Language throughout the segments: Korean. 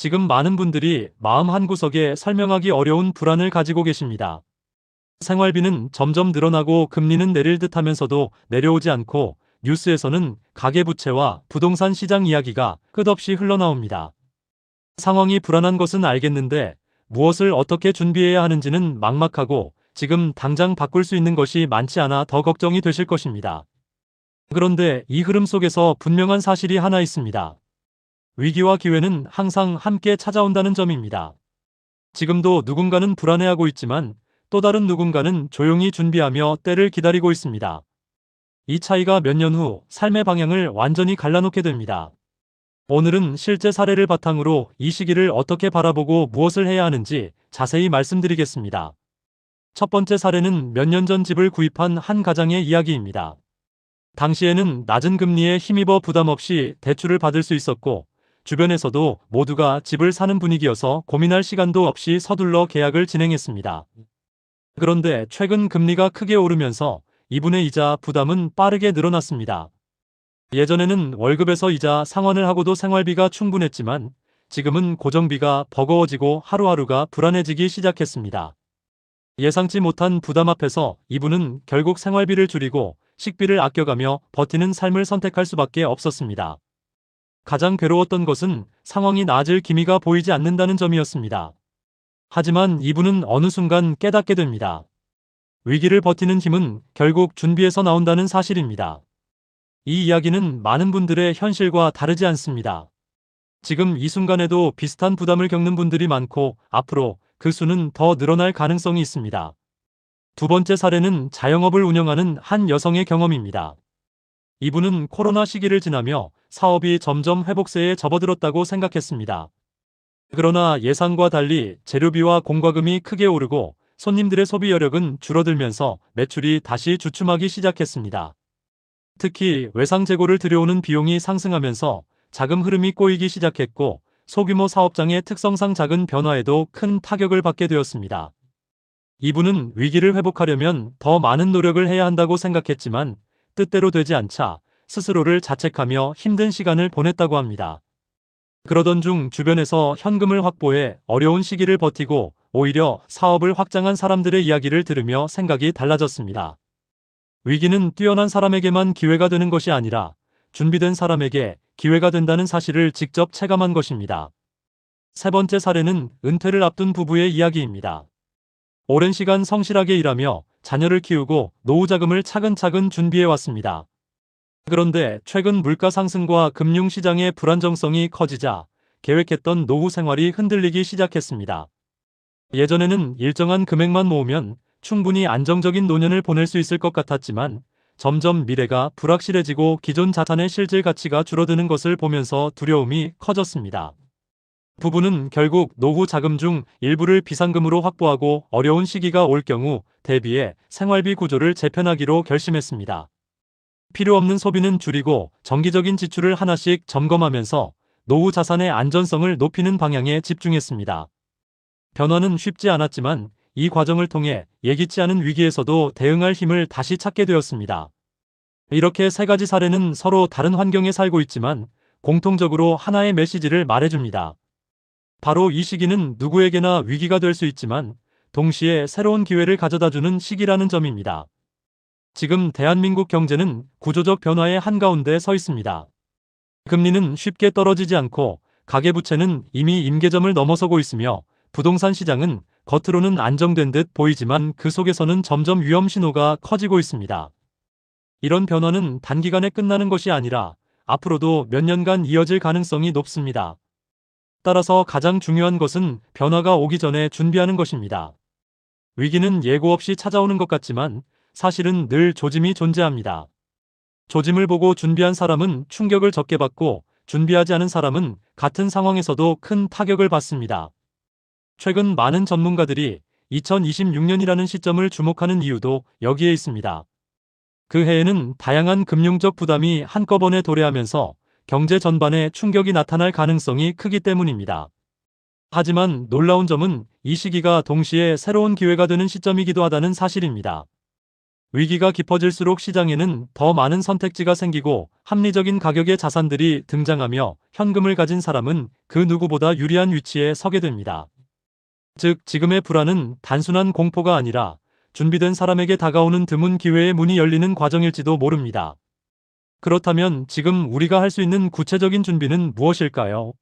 지금 많은 분들이 마음 한구석에 설명하기 어려운 불안을 가지고 계십니다. 생활비는 점점 늘어나고 금리는 내릴 듯 하면서도 내려오지 않고 뉴스에서는 가계부채와 부동산 시장 이야기가 끝없이 흘러나옵니다. 상황이 불안한 것은 알겠는데 무엇을 어떻게 준비해야 하는지는 막막하고 지금 당장 바꿀 수 있는 것이 많지 않아 더 걱정이 되실 것입니다. 그런데 이 흐름 속에서 분명한 사실이 하나 있습니다. 위기와 기회는 항상 함께 찾아온다는 점입니다. 지금도 누군가는 불안해하고 있지만 또 다른 누군가는 조용히 준비하며 때를 기다리고 있습니다. 이 차이가 몇 년 후 삶의 방향을 완전히 갈라놓게 됩니다. 오늘은 실제 사례를 바탕으로 이 시기를 어떻게 바라보고 무엇을 해야 하는지 자세히 말씀드리겠습니다. 첫 번째 사례는 몇 년 전 집을 구입한 한 가장의 이야기입니다. 당시에는 낮은 금리에 힘입어 부담 없이 대출을 받을 수 있었고 주변에서도 모두가 집을 사는 분위기여서 고민할 시간도 없이 서둘러 계약을 진행했습니다. 그런데 최근 금리가 크게 오르면서 이분의 이자 부담은 빠르게 늘어났습니다. 예전에는 월급에서 이자 상환을 하고도 생활비가 충분했지만 지금은 고정비가 버거워지고 하루하루가 불안해지기 시작했습니다. 예상치 못한 부담 앞에서 이분은 결국 생활비를 줄이고 식비를 아껴가며 버티는 삶을 선택할 수밖에 없었습니다. 가장 괴로웠던 것은 상황이 나아질 기미가 보이지 않는다는 점이었습니다. 하지만 이분은 어느 순간 깨닫게 됩니다. 위기를 버티는 힘은 결국 준비에서 나온다는 사실입니다. 이 이야기는 많은 분들의 현실과 다르지 않습니다. 지금 이 순간에도 비슷한 부담을 겪는 분들이 많고 앞으로 그 수는 더 늘어날 가능성이 있습니다. 두 번째 사례는 자영업을 운영하는 한 여성의 경험입니다. 이분은 코로나 시기를 지나며 사업이 점점 회복세에 접어들었다고 생각했습니다. 그러나 예상과 달리 재료비와 공과금이 크게 오르고 손님들의 소비 여력은 줄어들면서 매출이 다시 주춤하기 시작했습니다. 특히 외상 재고를 들여오는 비용이 상승하면서 자금 흐름이 꼬이기 시작했고 소규모 사업장의 특성상 작은 변화에도 큰 타격을 받게 되었습니다. 이분은 위기를 회복하려면 더 많은 노력을 해야 한다고 생각했지만 뜻대로 되지 않자 스스로를 자책하며 힘든 시간을 보냈다고 합니다. 그러던 중 주변에서 현금을 확보해 어려운 시기를 버티고 오히려 사업을 확장한 사람들의 이야기를 들으며 생각이 달라졌습니다. 위기는 뛰어난 사람에게만 기회가 되는 것이 아니라 준비된 사람에게 기회가 된다는 사실을 직접 체감한 것입니다. 세 번째 사례는 은퇴를 앞둔 부부의 이야기입니다. 오랜 시간 성실하게 일하며 자녀를 키우고 노후 자금을 차근차근 준비해 왔습니다. 그런데 최근 물가 상승과 금융시장의 불안정성이 커지자 계획했던 노후 생활이 흔들리기 시작했습니다. 예전에는 일정한 금액만 모으면 충분히 안정적인 노년을 보낼 수 있을 것 같았지만 점점 미래가 불확실해지고 기존 자산의 실질 가치가 줄어드는 것을 보면서 두려움이 커졌습니다. 부부는 결국 노후 자금 중 일부를 비상금으로 확보하고 어려운 시기가 올 경우 대비해 생활비 구조를 재편하기로 결심했습니다. 필요 없는 소비는 줄이고 정기적인 지출을 하나씩 점검하면서 노후 자산의 안전성을 높이는 방향에 집중했습니다. 변화는 쉽지 않았지만 이 과정을 통해 예기치 않은 위기에서도 대응할 힘을 다시 찾게 되었습니다. 이렇게 세 가지 사례는 서로 다른 환경에 살고 있지만 공통적으로 하나의 메시지를 말해줍니다. 바로 이 시기는 누구에게나 위기가 될 수 있지만 동시에 새로운 기회를 가져다주는 시기라는 점입니다. 지금 대한민국 경제는 구조적 변화의 한가운데 서 있습니다. 금리는 쉽게 떨어지지 않고 가계부채는 이미 임계점을 넘어서고 있으며 부동산 시장은 겉으로는 안정된 듯 보이지만 그 속에서는 점점 위험 신호가 커지고 있습니다. 이런 변화는 단기간에 끝나는 것이 아니라 앞으로도 몇 년간 이어질 가능성이 높습니다. 따라서 가장 중요한 것은 변화가 오기 전에 준비하는 것입니다. 위기는 예고 없이 찾아오는 것 같지만 사실은 늘 조짐이 존재합니다. 조짐을 보고 준비한 사람은 충격을 적게 받고 준비하지 않은 사람은 같은 상황에서도 큰 타격을 받습니다. 최근 많은 전문가들이 2026년이라는 시점을 주목하는 이유도 여기에 있습니다. 그 해에는 다양한 금융적 부담이 한꺼번에 도래하면서 경제 전반에 충격이 나타날 가능성이 크기 때문입니다. 하지만 놀라운 점은 이 시기가 동시에 새로운 기회가 되는 시점이기도 하다는 사실입니다. 위기가 깊어질수록 시장에는 더 많은 선택지가 생기고 합리적인 가격의 자산들이 등장하며 현금을 가진 사람은 그 누구보다 유리한 위치에 서게 됩니다. 즉, 지금의 불안은 단순한 공포가 아니라 준비된 사람에게 다가오는 드문 기회의 문이 열리는 과정일지도 모릅니다. 그렇다면 지금 우리가 할 수 있는 구체적인 준비는 무엇일까요?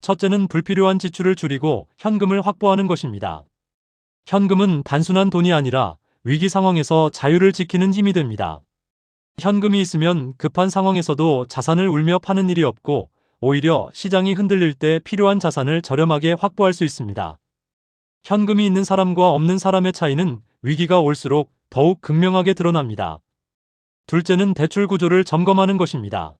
첫째는 불필요한 지출을 줄이고 현금을 확보하는 것입니다. 현금은 단순한 돈이 아니라 위기 상황에서 자유를 지키는 힘이 됩니다. 현금이 있으면 급한 상황에서도 자산을 울며 파는 일이 없고 오히려 시장이 흔들릴 때 필요한 자산을 저렴하게 확보할 수 있습니다. 현금이 있는 사람과 없는 사람의 차이는 위기가 올수록 더욱 극명하게 드러납니다. 둘째는 대출 구조를 점검하는 것입니다.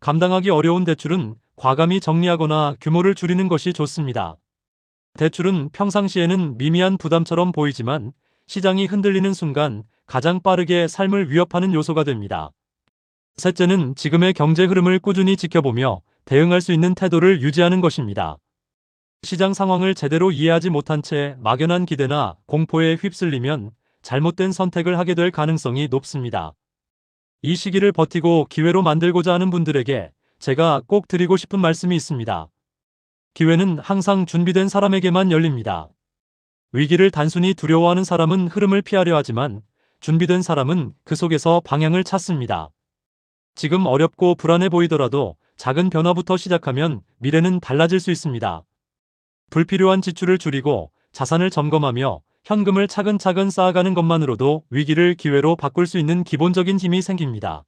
감당하기 어려운 대출은 과감히 정리하거나 규모를 줄이는 것이 좋습니다. 대출은 평상시에는 미미한 부담처럼 보이지만 시장이 흔들리는 순간 가장 빠르게 삶을 위협하는 요소가 됩니다. 셋째는 지금의 경제 흐름을 꾸준히 지켜보며 대응할 수 있는 태도를 유지하는 것입니다. 시장 상황을 제대로 이해하지 못한 채 막연한 기대나 공포에 휩쓸리면 잘못된 선택을 하게 될 가능성이 높습니다. 이 시기를 버티고 기회로 만들고자 하는 분들에게 제가 꼭 드리고 싶은 말씀이 있습니다. 기회는 항상 준비된 사람에게만 열립니다. 위기를 단순히 두려워하는 사람은 흐름을 피하려 하지만 준비된 사람은 그 속에서 방향을 찾습니다. 지금 어렵고 불안해 보이더라도 작은 변화부터 시작하면 미래는 달라질 수 있습니다. 불필요한 지출을 줄이고 자산을 점검하며 현금을 차근차근 쌓아가는 것만으로도 위기를 기회로 바꿀 수 있는 기본적인 힘이 생깁니다.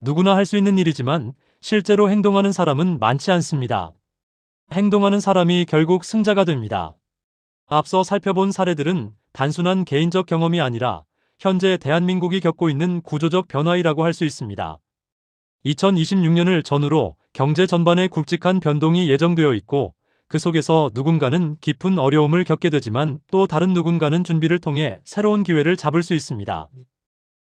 누구나 할 수 있는 일이지만 실제로 행동하는 사람은 많지 않습니다. 행동하는 사람이 결국 승자가 됩니다. 앞서 살펴본 사례들은 단순한 개인적 경험이 아니라 현재 대한민국이 겪고 있는 구조적 변화이라고 할 수 있습니다. 2026년을 전후로 경제 전반에 굵직한 변동이 예정되어 있고 그 속에서 누군가는 깊은 어려움을 겪게 되지만 또 다른 누군가는 준비를 통해 새로운 기회를 잡을 수 있습니다.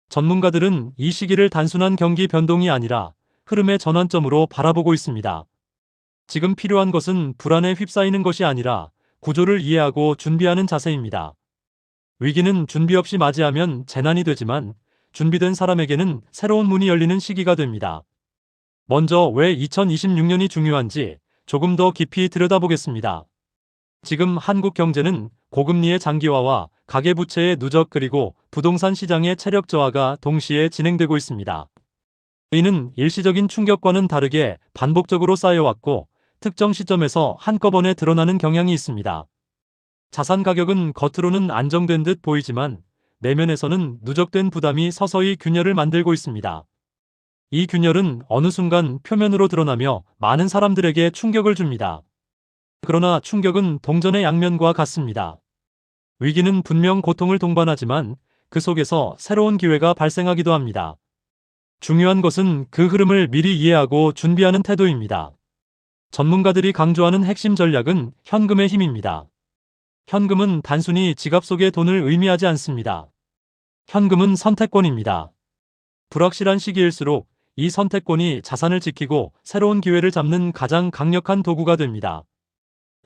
전문가들은 이 시기를 단순한 경기 변동이 아니라 흐름의 전환점으로 바라보고 있습니다. 지금 필요한 것은 불안에 휩싸이는 것이 아니라 구조를 이해하고 준비하는 자세입니다. 위기는 준비 없이 맞이하면 재난이 되지만 준비된 사람에게는 새로운 문이 열리는 시기가 됩니다. 먼저 왜 2026년이 중요한지 조금 더 깊이 들여다보겠습니다. 지금 한국 경제는 고금리의 장기화와 가계부채의 누적 그리고 부동산 시장의 체력 저하가 동시에 진행되고 있습니다. 이는 일시적인 충격과는 다르게 반복적으로 쌓여왔고 특정 시점에서 한꺼번에 드러나는 경향이 있습니다. 자산 가격은 겉으로는 안정된 듯 보이지만 내면에서는 누적된 부담이 서서히 균열을 만들고 있습니다. 이 균열은 어느 순간 표면으로 드러나며 많은 사람들에게 충격을 줍니다. 그러나 충격은 동전의 양면과 같습니다. 위기는 분명 고통을 동반하지만 그 속에서 새로운 기회가 발생하기도 합니다. 중요한 것은 그 흐름을 미리 이해하고 준비하는 태도입니다. 전문가들이 강조하는 핵심 전략은 현금의 힘입니다. 현금은 단순히 지갑 속의 돈을 의미하지 않습니다. 현금은 선택권입니다. 불확실한 시기일수록 이 선택권이 자산을 지키고 새로운 기회를 잡는 가장 강력한 도구가 됩니다.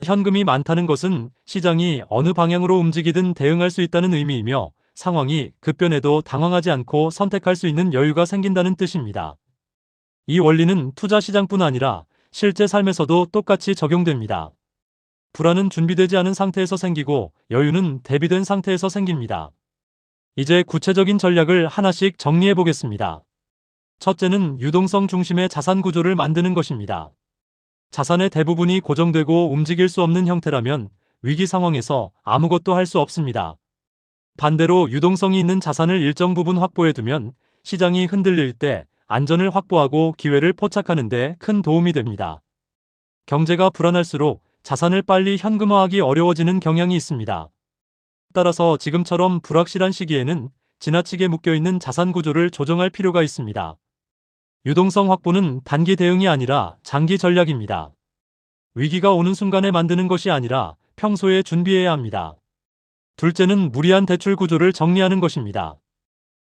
현금이 많다는 것은 시장이 어느 방향으로 움직이든 대응할 수 있다는 의미이며 상황이 급변해도 당황하지 않고 선택할 수 있는 여유가 생긴다는 뜻입니다. 이 원리는 투자 시장뿐 아니라 실제 삶에서도 똑같이 적용됩니다. 불안은 준비되지 않은 상태에서 생기고 여유는 대비된 상태에서 생깁니다. 이제 구체적인 전략을 하나씩 정리해 보겠습니다. 첫째는 유동성 중심의 자산 구조를 만드는 것입니다. 자산의 대부분이 고정되고 움직일 수 없는 형태라면 위기 상황에서 아무것도 할 수 없습니다. 반대로 유동성이 있는 자산을 일정 부분 확보해 두면 시장이 흔들릴 때 안전을 확보하고 기회를 포착하는 데 큰 도움이 됩니다. 경제가 불안할수록 자산을 빨리 현금화하기 어려워지는 경향이 있습니다. 따라서 지금처럼 불확실한 시기에는 지나치게 묶여있는 자산 구조를 조정할 필요가 있습니다. 유동성 확보는 단기 대응이 아니라 장기 전략입니다. 위기가 오는 순간에 만드는 것이 아니라 평소에 준비해야 합니다. 둘째는 무리한 대출 구조를 정리하는 것입니다.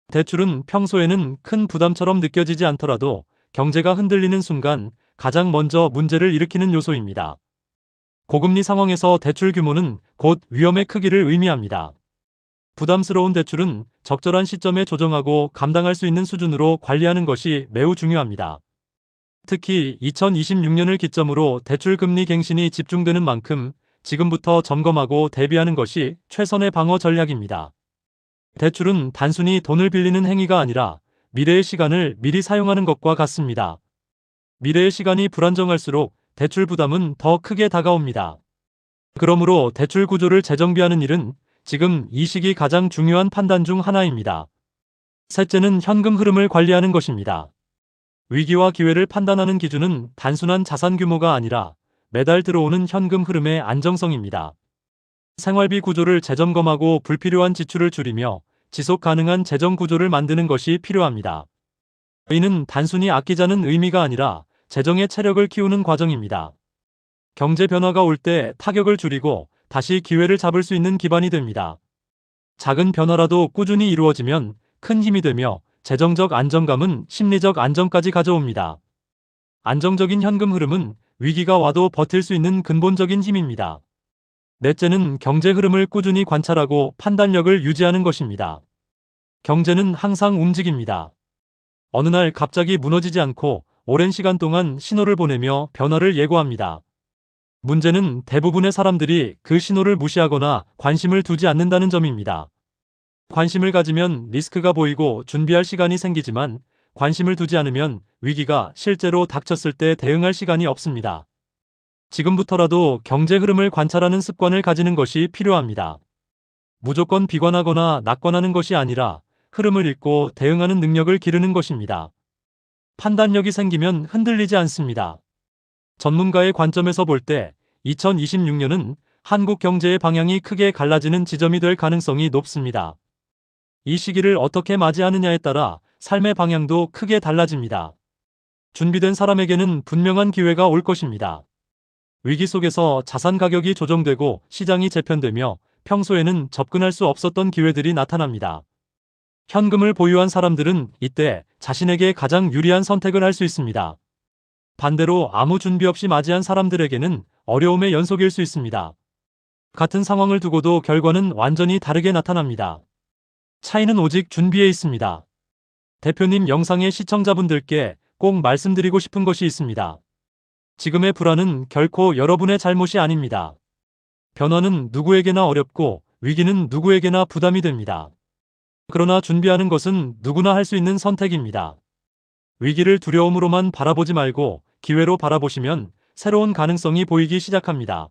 대출은 평소에는 큰 부담처럼 느껴지지 않더라도 경제가 흔들리는 순간 가장 먼저 문제를 일으키는 요소입니다. 고금리 상황에서 대출 규모는 곧 위험의 크기를 의미합니다. 부담스러운 대출은 적절한 시점에 조정하고 감당할 수 있는 수준으로 관리하는 것이 매우 중요합니다. 특히 2026년을 기점으로 대출 금리 갱신이 집중되는 만큼 지금부터 점검하고 대비하는 것이 최선의 방어 전략입니다. 대출은 단순히 돈을 빌리는 행위가 아니라 미래의 시간을 미리 사용하는 것과 같습니다. 미래의 시간이 불안정할수록 대출 부담은 더 크게 다가옵니다. 그러므로 대출 구조를 재정비하는 일은 지금 이 시기 가장 중요한 판단 중 하나입니다. 셋째는 현금 흐름을 관리하는 것입니다. 위기와 기회를 판단하는 기준은 단순한 자산 규모가 아니라 매달 들어오는 현금 흐름의 안정성입니다. 생활비 구조를 재점검하고 불필요한 지출을 줄이며 지속 가능한 재정 구조를 만드는 것이 필요합니다. 이는 단순히 아끼자는 의미가 아니라 재정의 체력을 키우는 과정입니다. 경제 변화가 올 때 타격을 줄이고 다시 기회를 잡을 수 있는 기반이 됩니다. 작은 변화라도 꾸준히 이루어지면 큰 힘이 되며 재정적 안정감은 심리적 안정까지 가져옵니다. 안정적인 현금 흐름은 위기가 와도 버틸 수 있는 근본적인 힘입니다. 넷째는 경제 흐름을 꾸준히 관찰하고 판단력을 유지하는 것입니다. 경제는 항상 움직입니다. 어느 날 갑자기 무너지지 않고 오랜 시간 동안 신호를 보내며 변화를 예고합니다. 문제는 대부분의 사람들이 그 신호를 무시하거나 관심을 두지 않는다는 점입니다. 관심을 가지면 리스크가 보이고 준비할 시간이 생기지만 관심을 두지 않으면 위기가 실제로 닥쳤을 때 대응할 시간이 없습니다. 지금부터라도 경제 흐름을 관찰하는 습관을 가지는 것이 필요합니다. 무조건 비관하거나 낙관하는 것이 아니라 흐름을 읽고 대응하는 능력을 기르는 것입니다. 판단력이 생기면 흔들리지 않습니다. 전문가의 관점에서 볼 때 2026년은 한국 경제의 방향이 크게 갈라지는 지점이 될 가능성이 높습니다. 이 시기를 어떻게 맞이하느냐에 따라 삶의 방향도 크게 달라집니다. 준비된 사람에게는 분명한 기회가 올 것입니다. 위기 속에서 자산 가격이 조정되고 시장이 재편되며 평소에는 접근할 수 없었던 기회들이 나타납니다. 현금을 보유한 사람들은 이때 자신에게 가장 유리한 선택을 할 수 있습니다. 반대로 아무 준비 없이 맞이한 사람들에게는 어려움의 연속일 수 있습니다. 같은 상황을 두고도 결과는 완전히 다르게 나타납니다. 차이는 오직 준비에 있습니다. 대표님 영상의 시청자분들께 꼭 말씀드리고 싶은 것이 있습니다. 지금의 불안은 결코 여러분의 잘못이 아닙니다. 변화는 누구에게나 어렵고 위기는 누구에게나 부담이 됩니다. 그러나 준비하는 것은 누구나 할 수 있는 선택입니다. 위기를 두려움으로만 바라보지 말고 기회로 바라보시면 새로운 가능성이 보이기 시작합니다.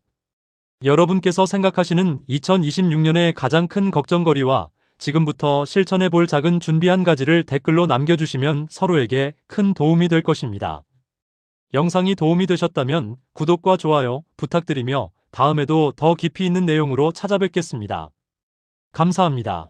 여러분께서 생각하시는 2026년의 가장 큰 걱정거리와 지금부터 실천해 볼 작은 준비 한 가지를 댓글로 남겨주시면 서로에게 큰 도움이 될 것입니다. 영상이 도움이 되셨다면 구독과 좋아요 부탁드리며 다음에도 더 깊이 있는 내용으로 찾아뵙겠습니다. 감사합니다.